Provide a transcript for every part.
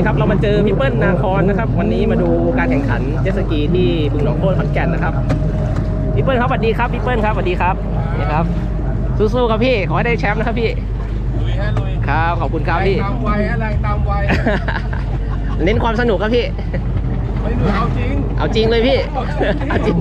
นี่ครับเรามาเจอพี่เปิ้ลนาคอนนะครับ วันนี้มาดูการแข่งขันเจ็ตสกีที่บึงหนองโคตรขอนแก่นนะครับพี่เปิ้ลครับสวัสดีครับพี่เปิ้ลครับสวัสดีครับนี่ครับ สู้ๆครับพี่ขอให้ได้แชมป์นะครับพี่ลุยฮะลุยครับขอบคุณครับพี่แรงตามวัยฮะแรงตามวัยเน้นความสนุกครับพี่ไม่หนูเอาจริงเอาจริงเลยพี่เอาจริง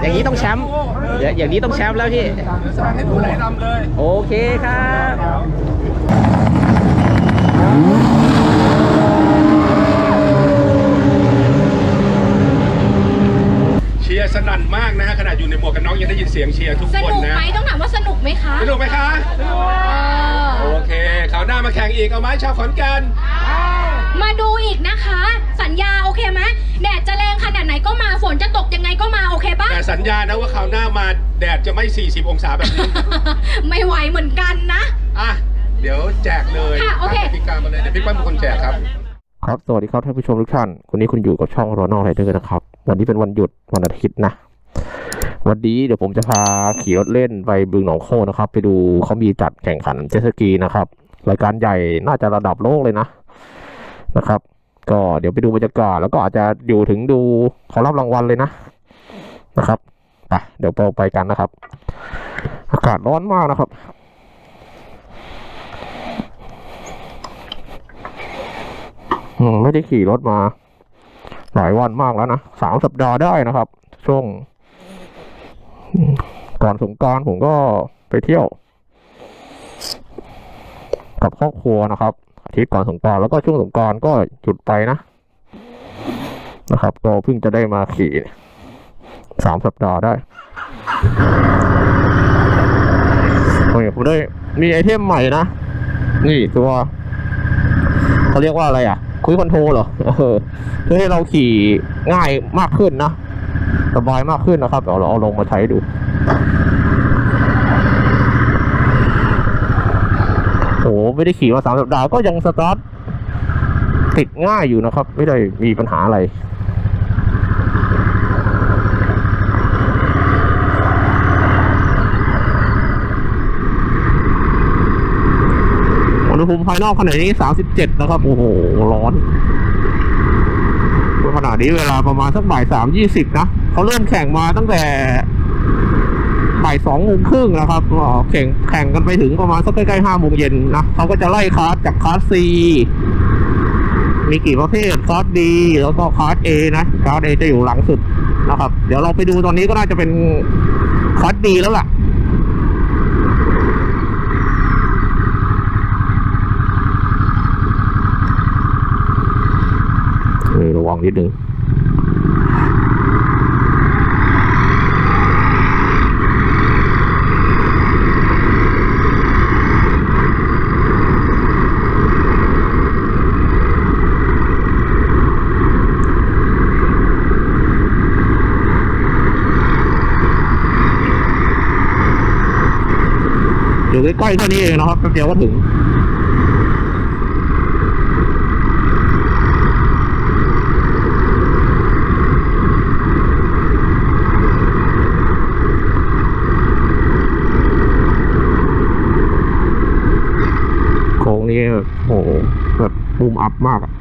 อย่างนี้ต้องแชมป์เดี๋ยวอย่างนี้ต้องแชมป์แล้วพี่เดี๋ยวสร้างให้หนูไหลลำเลย โอเคครับ เชียร์ สนั่นมากนะฮะขนาดอยู่ในหมวกกันน็อกยังได้ยินเสียงเชียร์ทุกสคนนุกนะไหมต้องถามว่าสนุกไหมคะสนุกไหมคะเอโออเคคราวหน้ามาแข่งอีกเอาไหมชาวขอนแก่นมาดูอีกนะคะ สัญญาโอเคไหมแดดจะแรงขนาดไหนก็มาฝนจะตกยังไงก็มาโอเคปะ แต่ สัญญานะว่าคราวหน้ามาแดดจะไม่ 40 องศาแบบนี้ ไม่ไหวเหมือนกันนะ อะเดี๋ยวแจกเลยค่ะโอเค ตามกติกามาเลยเดี๋ยวพี่ป้อมเป็นคนแจกครับ ครับ สวัสดีครับท่านผู้ชมทุกท่าน วันนี้คุณอยู่กับช่องรอนอไรเดอร์นะครับ วันนี้เป็นวันหยุดวันอาทิตย์นะ วันนี้เดี๋ยวผมจะพาขี่รถเล่นไปบึงหนองโคนะครับ ไปดูเขามีจัดแข่งขันเจสกีนะครับ รายการใหญ่น่าจะระดับโลกเลยนะนะครับ ก็เดี๋ยวไปดูบรรยากาศแล้วก็อาจจะอยู่ถึงดูเขารับรางวัลเลยนะนะครับไปเดี๋ยวเราไปกันนะครับ อากาศร้อนมากนะครับไม่ได้ขี่รถมา หลายวันมากแล้วนะสามสัปดาห์ได้นะครับ ช่วงก่อนสงกรารผมก็ไปเที่ยว กับครอบครัวนะครับอาทิตย์ก่อนสงกรารแล้วก็ช่วงสงกรารก็หยุดไปนะนะครับ ก็เพิ่งจะได้มาขี่สามสัปดาห์ได้โอ้ยผมได้มีไอเทมใหม่นะ นี่ตัวเขาเรียกว่าอะไรอะ คุยคอนโทรเหรอเออเพื่อให้เราขี่ง่ายมากขึ้นนะสบายมากขึ้นนะครับเดี๋ยวเราเอาลงมาใช้ดูโอ้ไม่ได้ขี่มาสามสัปดาห์ก็ยังสตาร์ทติดง่ายอยู่นะครับ ไม่ได้มีปัญหาอะไร อุณห ภูมิภายนอกขณะนี้ 37 นะครับ โอ้โห ร้อนขณะนี้เวลาประมาณสักบ่ายสามยี่สิบนะเขาเริ่มแข่งมาตั้งแต่บ่ายสองโมงครึ่งนะครับแข่งแข่งกันไปถึงประมาณสักใกล้ๆห้าโมงเย็นนะเขาก็จะไล่คลาสจากคลาสซีมีกี่ประเภทคลาสดีแล้วก็คลาสเอนะคลาสเอจะอยู่หลังสุดนะครับ เดี๋ยวเราไปดูตอนนี้ก็น่าจะเป็นคลาสดีแล้วล่ะ เองนิดนึงอยู่ใกล้ๆเท่านี้เองนะครับแป๊บเดียวก็ถึง โค้งนี้แบบโอ้โหแบบบู มอัพมากอะ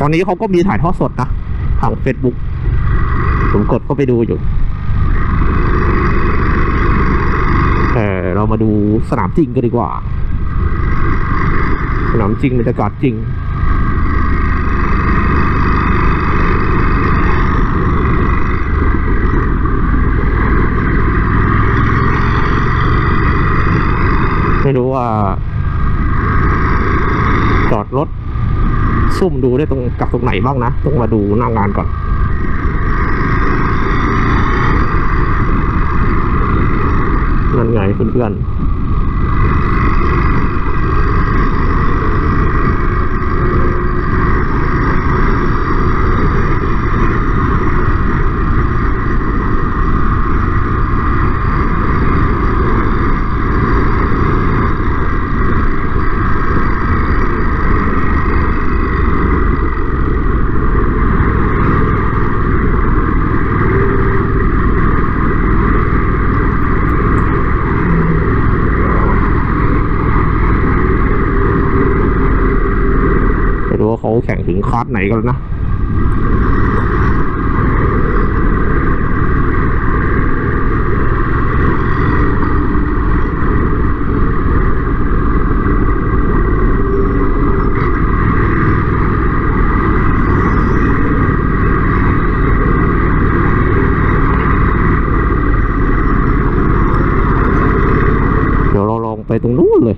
ตอนนี้เขาก็มีถ่ายทอดสดนะทาง Facebook ผมกดเข้าไปดูอยู่แต่เรามาดูสนามจริงกันดีกว่า สนามจริงบรรยากาศจริง ไม่รู้ ว่า จอดรถซุ่มดูได้ตรงกับตรงไหนบ้างนะ ต้องมาดูหน้างานก่อนนั่นไงเพื่อน ว่าเขาแข่งถึงคลาสไหนกันแล้วนะเดี๋ยวเราลองไปตรงนู้นเลย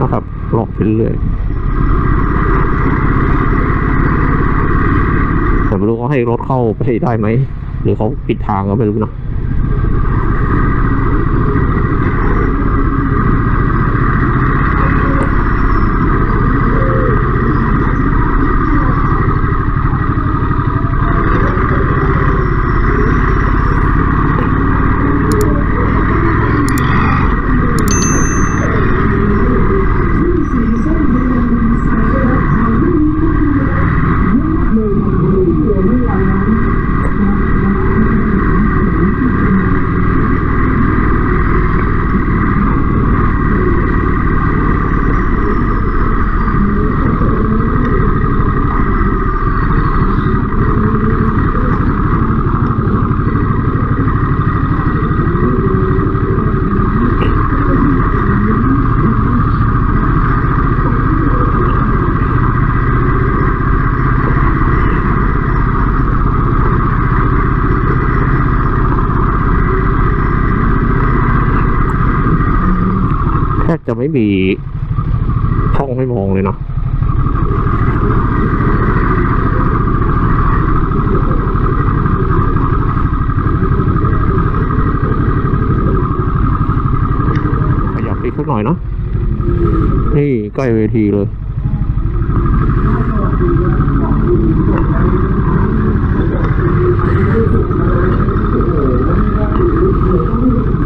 นะครับลองไปเรื่อยแต่ ไม่รู้เขาให้รถเข้าไปได้ไหมหรือเขาปิดทางก็ไม่รู้นะ แทบจะ ไม่มีช่องให้มองเลยเนาะขยับไปสักหน่อยเนาะนี่ใกล้เวทีเลย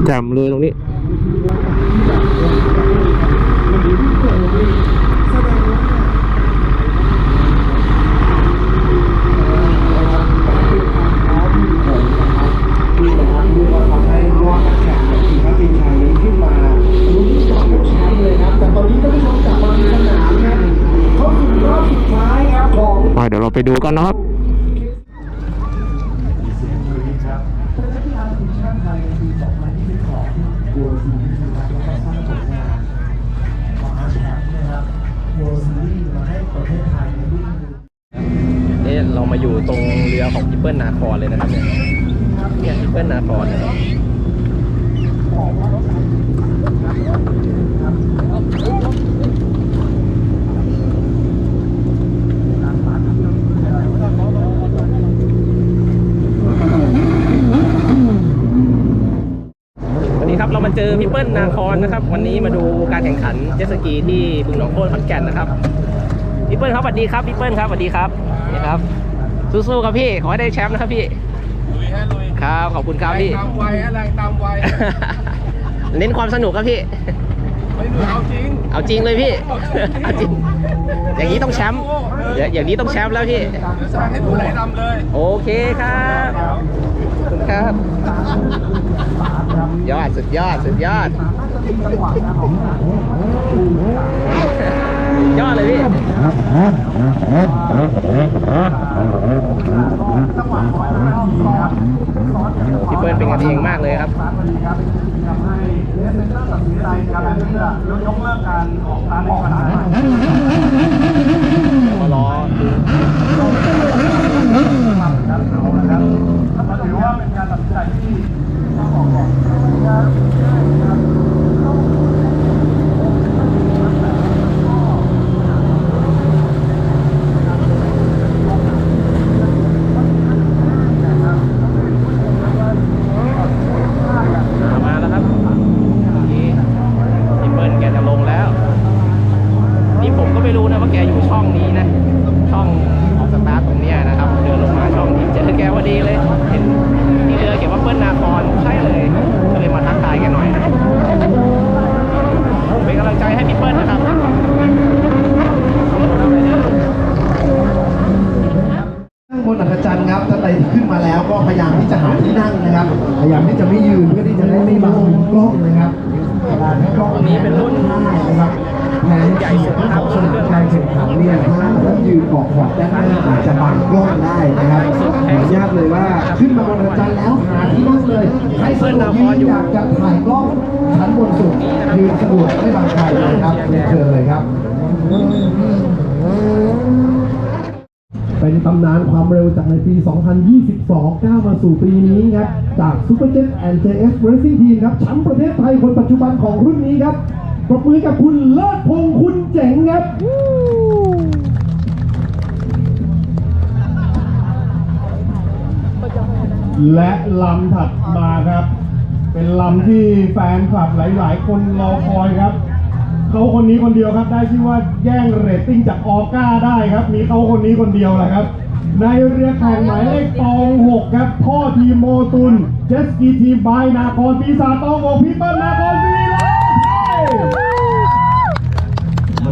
แจ่มเลยตรงนี้ ที่นะครับที่ว่าทำให้ยอดนักแข่งของทีมนักบินไทยนี้ขึ้นมาลุ้นสองแชมป์เลยครับ แต่ตอนนี้ท่านผู้ชมกลับมาที่สนามครับเขาถึงรอบสุดท้ายครับของ ไปเดี๋ยวเราไปดูกันนะครับนี่เรามาอยู่ตรงเรือของพิเปิลนาครเลยนะครับเนี่ยเนี่ยพิเปิลนาครนะครับวันนี้ครับเรามาเจอพิเปิล นาครนะครับ วันนี้มาดูการแข่งขันเจ็ตสกีที่บึงหนองโคนขอนแก่นนะครับพี่เปิ้ลครับสวัสดีครับพี่เปิ้ลครับสวัสดีครับนี่ครับ สู้ๆครับพี่ขอให้ได้แชมป์นะครับพี่ลุยฮะลุยครับขอบคุณครับพี่ตามวัยอะไรตามวัยเน้นความสนุกครับพี่ไม่หนูเอาจริงเอาจริงเลยพี่เอาจริงอย่างนี้ต้องแชมป์อย่าอย่างนี้ต้องแชมป์แล้วพี่เดี๋ยวสร้างให้หนูไหลลำเลย โอเคครับขอบ คุณครับ ยอดสุดยอดสุดยอด ยอดเลยพี่พี่เปิ้ลเป็นกันเองมากเลยครับมารอดูมาแล้วครับนี่พี่เปิ้ลแกจะลงแล้ว นี่ผมก็ไม่รู้นะว่าแกอยู่ช่องนี้นะ ช่องออกสตาร์ทตรงเนี้ยนะครับ เดินลงมาช่องนี้เจอแกพอดีเลย เห็นที่เรือเขียนว่าเปิ้ลนาครใช่เลย ก็เลยมาทักทายแกหน่อยนะเป็นกำลังใจให้พี่เปิ้ลนะครับ นั่งบนอัศจรรย์ครับท่านใดที่ขึ้นมาแล้วก็พยายามที่จะหาที่นั่งนะครับ พยายามที่จะไม่ยืนเพื่อที่จะได้ไม่บังมุมกล้องนะครับเวลาที่กล้อง อันนี้เป็นรุ่น นะครับแผนใหญ่สุดของสนามการแข่งขันเนี่ยถ้าท่านยื ยืนออกขอบด้านหน้าอาจจะบังกล้องได้นะครับขออนุญาตเลยว่าขึ้นมาบนอาจารย์แล้วหาที่นั่งเลย ใครสะดวกยืนอยากจะถ่ายกล้องชั้นบนสุดยืนสะดวกไม่บังใครเลยครับเรียนเชิญเลยครับ เป็นตำนานความเร็วจากในปี 2022 ก้าวมาสู่ปีนี้ครับ จาก Superjet and JS Racing Team ครับแชมป์ประเทศไทยคนปัจจุบันของรุ่นนี้ครับ ปรบมือกับคุณเลิศพงษ์คุณเจ๋งครับ และลำถัดมาครับ เป็นลำที่แฟนคลับหลาย ๆ คนรอคอยครับเขาคนนี้คนเดียวครับ ได้ชื่อว่าแย่งเรตติ้งจากออก้าได้ครับ มีเขาคนนี้คนเดียวแหละครับ ในเรือแข่งหมายเลขตองหกครับ พ่อทีโมตุน เจสกีทีมบายนาคอนปีศาจตองหกพี่เปิ้ลนาคอนวีไลม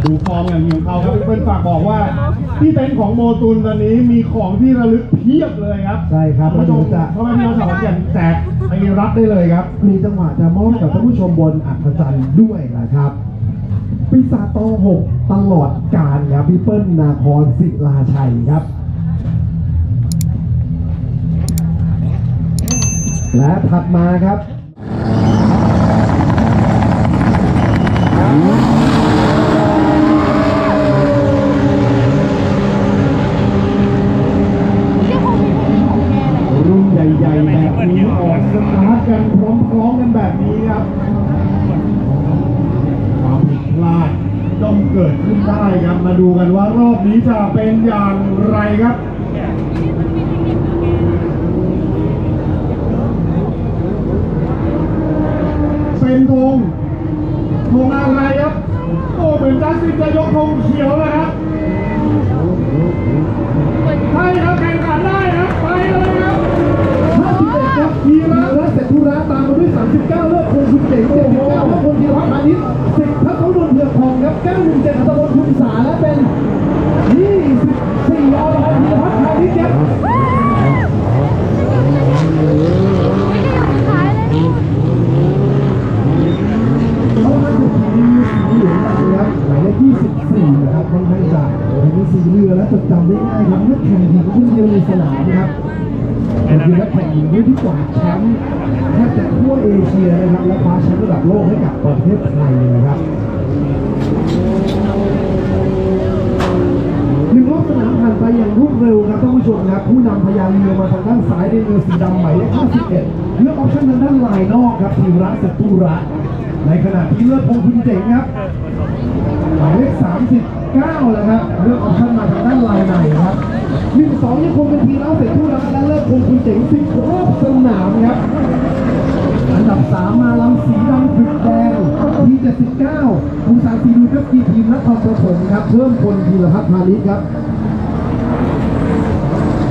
ดูฟอร์มอย่างนี้ของเขาครับพี่เปิ้ลฝากบอกว่า ที่เต็นท์ของโมตุนตอนนี้มีของที่ระลึกเพียบเลยครับใช่ครับท่านผู้ชมจะพ่อแม่พี่น้องชาวขอนแก่นแจกไปรับได้เลยครับ มีจังหวะจะมอบกับท่านผู้ชมบนอัศจรรย์ด้วยนะครับปีศาจตองหกตลอดการครับพี่เปิ้ลนาครศิลาชัยครับ และถัดมาครับ รุ่นใหญ่ๆแบบนี้ออกสตาร์ทกันพร้อมๆกันแบบนี้ครับความผิดพลาดย่อมเกิดขึ้นได้ครับ มาดูกันว่ารอบนี้จะเป็นอย่างไร ครับ จำได้ง่ายครับเมื่อแข่งหญิงคนเดียวในสนามครับเป็นทีนักแข่งหญิงด้วยที่กวาดแชมป์แทบจะทั่วเอเชียนะครับ และคว้าแชมป์ระดับโลกให้กับประเทศไทยเลยนะครับหนึ่งรอบสนามผ่านไปอย่างรวดเร็วครับท่านผู้ชมครับผู้นำพยายเรือมาทางด้านซ้ายในเรือสีดำหมายเลข51เลือกออปชั่นทางด้านลายนอกครับทีมรักศัตรูระในขณะที่เลือดพงคุณเจ๋งครับหมายเลข39แล้วครับเลือกออปชั่น คงเป็นทีมเราเสร็จทุระและเลิกคงคุณเจ๋งสิบรอบสนามครับ อันดับ3มาลำสีดำถึกแดงที79คุณสารสีดูกับทีทีมนครปฐมครับ เพิ่มคนธีรพัฒน์พาณิชย์ครับ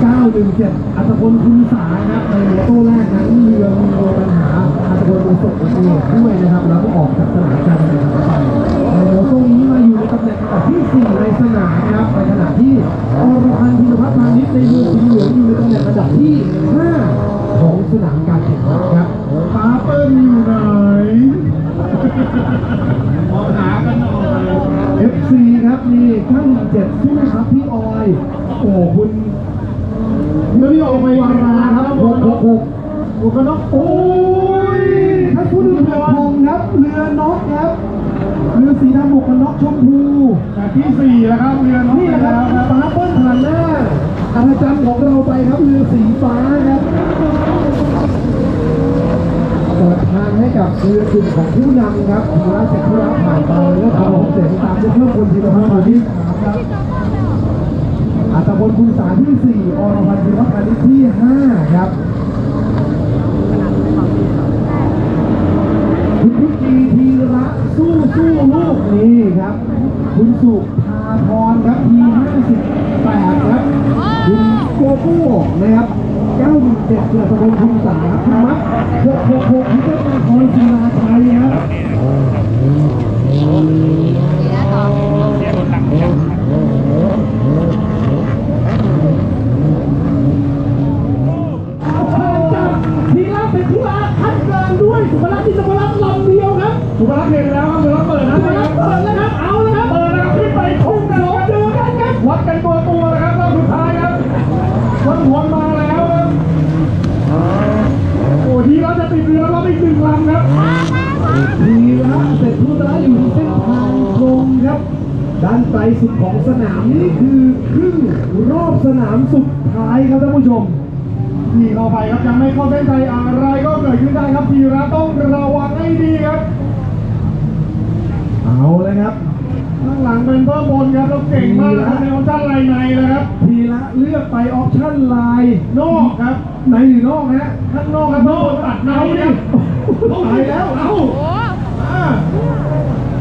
917อัตพลคุณสาครับในโมโต้แรกนั้นเรือมีปัญหาอัตพลประสบอุบัติเหตุด้วยนะครับ แล้วก็ออกจากสนามการแข่งขันไปในโมโต้นี้มาอยู่ในตำแหน่งที่ 4 ในสนามครับในขณะที่ โอ้คุณไม่ได้ออกไปวาราครับ666หมวกกันน็อกโอ้ยถ้าคุณเรือพงครับเรือน็อกครับเรือสีดำหมวกกันน็อกชมพูแต่ที่สี่แล้วครับเรือน้องนี่ไปแหละคแล้รับวครับฟ้าเปิ้ลผ่านหน้าอาจารย์ของเราไปครับเรือสีฟ้าครับเปิดทางให้กับเรือกลุ่มของผู้นำครับธีระเสร็จธุระผ่านไปแล้วขอเสียงตามด้วยเพื่อนคนธีรพัฒน์มาที่สามครับ อัตพลคุณสาที่สี่อรพันธ์ธีรพัฒน์ที่ห้าครับคุณพุทธีธีระสู้สู้ลูกนี่ครับ คุณสุภาพรครับทีห้าสิบแปดครับ คุณโกโก้นะครับเก้าหนึ่งเจ็ดเกิดตะบนคุณสาครับคุณมัดหกหกหกที่เป็นนครศรีราชัยครับ ผ่านจากทีละเป็นทุลาคัดเกินด้วยสุภลักษณ์ที่สุภลักษณ์ลำเดียวครับ สุภาพเห็นแล้วครับสุภาพเปิดนะ สุภลักษณ์เปิดแล้วครับ เอาแล้วครับ เปิดแล้วขึ้นไปทุ่งกัน ลองเจอกันครับ วัดกันตัว ด้านไกลสุดของสนามนี่คือครึ่งรอบสนามสุดท้ายครับท่านผู้ชมที่เข้าไปครับยังไม่เข้าเส้นชัยอะไรก็เกิดขึ้นได้ครับทีระต้องระวังให้ดีครับ เอาเลยครับข้างหลังเป็นเพิ่มบนครับแล้วเก่งมากครับในออปชั่นไลน์ในนะครับทีละเลือกไปออปชั่นไลน์นอกครับในหรือนอกฮะข้างนอกครับนอกตัดในเอาดิครับตายแล้วเอาอ่า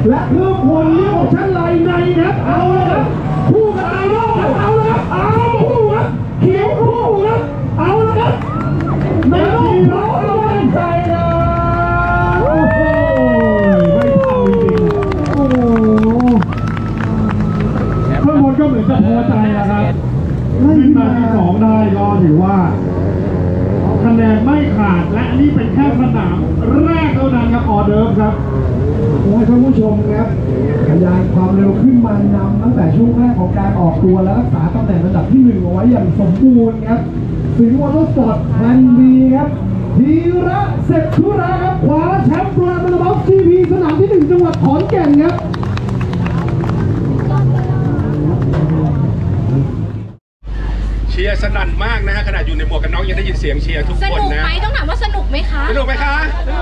และเพิ่มคนเลือกออปชั่นไลน์ในครับเอาเลยครับคู่กันไอนอกครับเอาเลยครับเอาคู่ครับเขียวคู่ครับเอาเลยครับในนอกพร้อมแล้วกันใจครับโอ้โหไม่ทันจริงโอ้โหเพิ่มบนก็เหมือนจะพอใจนะครับขึ้นมาที่สองได้ก็ถือว่าคะแนนไม่ขาดและนี่เป็นแค่สนามแรกเท่านั้นครับออเดิร์ฟครับ โอ้ย ท่านผู้ชมครับขยายความเร็วขึ้นมานำตั้งแต่ช่วงแรกของการออกตัวและรักษาตำแหน่งระดับที่หนึ่งเอาไว้อย่างสมบูรณ์ครับสิงห์วอเตอร์สปอร์ตแพนดีครับธีระเสร็จทุ อยู่ในหมวกกันน็อกยังได้ยินเสียงเชียร์ทุกสคนนุกนะไหมต้องถามว่าสนุกไหมคะสนุกไหมคะเอ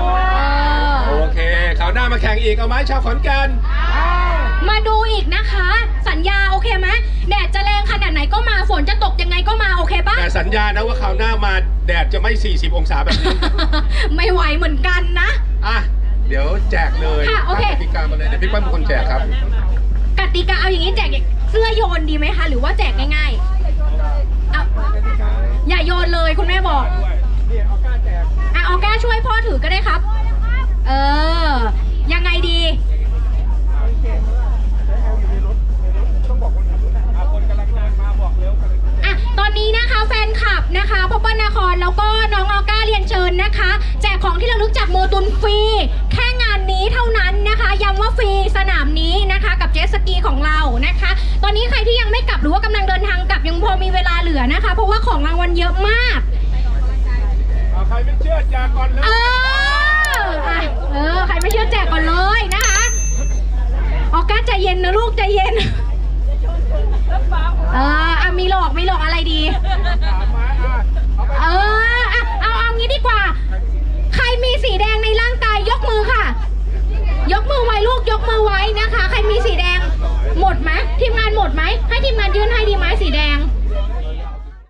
อโอเคคราวหน้ามาแข่งอีกเอาไหมชาวขอนแก่นมาดูอีกนะคะ สัญญาโอเคไหมแดดจะแรงขนาดไหนก็มาฝนจะตกยังไงก็มาโอเคปะ แต่สัญญานะว่าคราวหน้ามาแดดจะไม่ 40 องศาแบบนี้ ไม่ไหวเหมือนกันนะ อะเดี๋ยวแจกเลยค่ะโอเคตามกติกามาเลยเดี๋ยวพี่ปั้นเป็นคนแจกครับ กติกาเอาอย่างนี้แจกเสื้อโยนดีไหมคะ หรือว่าแจกง่ายๆเอา อย่าโยนเลยคุณแม่บอกอะออก้าช่วยพ่อถือก็ได้ครับ เออ ยังไงดี อะ ตอนนี้นะคะแฟนคลับนะคะพ่อเป้ลนครแล้วก็น้องออก้าเรียนเชิญนะคะ แจกของที่ระลึกจากโมตุนฟรี แค่งานนี้เท่านั้นนะคะย้ำว่าฟรีสนามนี้นะคะ กับเจตสกีของเรานะคะ ตอนนี้ใครที่ยังไม่กลับหรือว่ากำลังเดินทางกลับ พอมีเวลาเหลือนะคะ เพราะว่าของรางวัลเยอะมากใครไม่เชื่อแจกก่อนเลยเอออะเออ ใครไม่เชื่อแจกก่อนเลยนะคะออก้าใจเย็นนะลูกใจเย็น เอออะมีหลอกมีหลอกอะไรดีเอออะเอาเอางี้ดีกว่า ใครมีสีแดงในร่างกายยกมือค่ะ ยกมือไว้ลูกยกมือไว้นะคะ ใครมีสีแดง หมดไหมทีมงานหมดไหมให้ทีมงานยื่นให้ดีไหมสีแดง